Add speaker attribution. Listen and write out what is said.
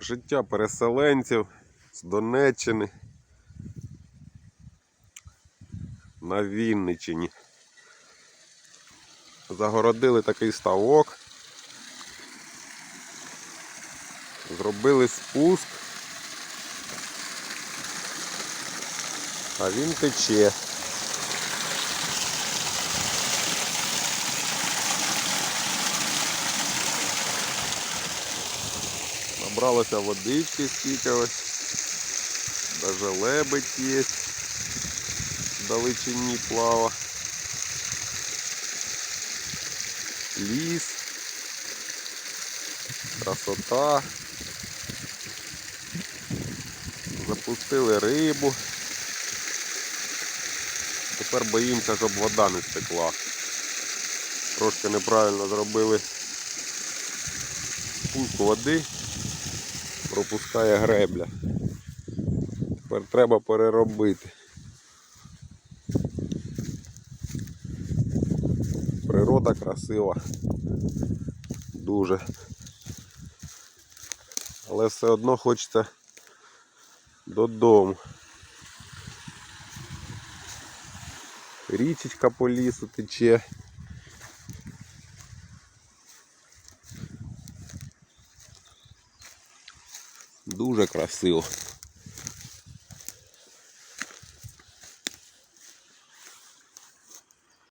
Speaker 1: життя переселенців з Донеччини на Вінниччині. Загородили такий ставок. Зробили спуск. А він тече. Набралося водички стільки ось. Даже лебедь є. Далечині плава. Ліс. Красота. Запустили рибу. Тепер боїмося, щоб вода не стекла. Трошки неправильно зробили спуск води, пропускає гребля. Тепер треба переробити. Природа красива. Дуже. Але все одно хочеться додому. Річечка по лісу тече. Дуже красиво.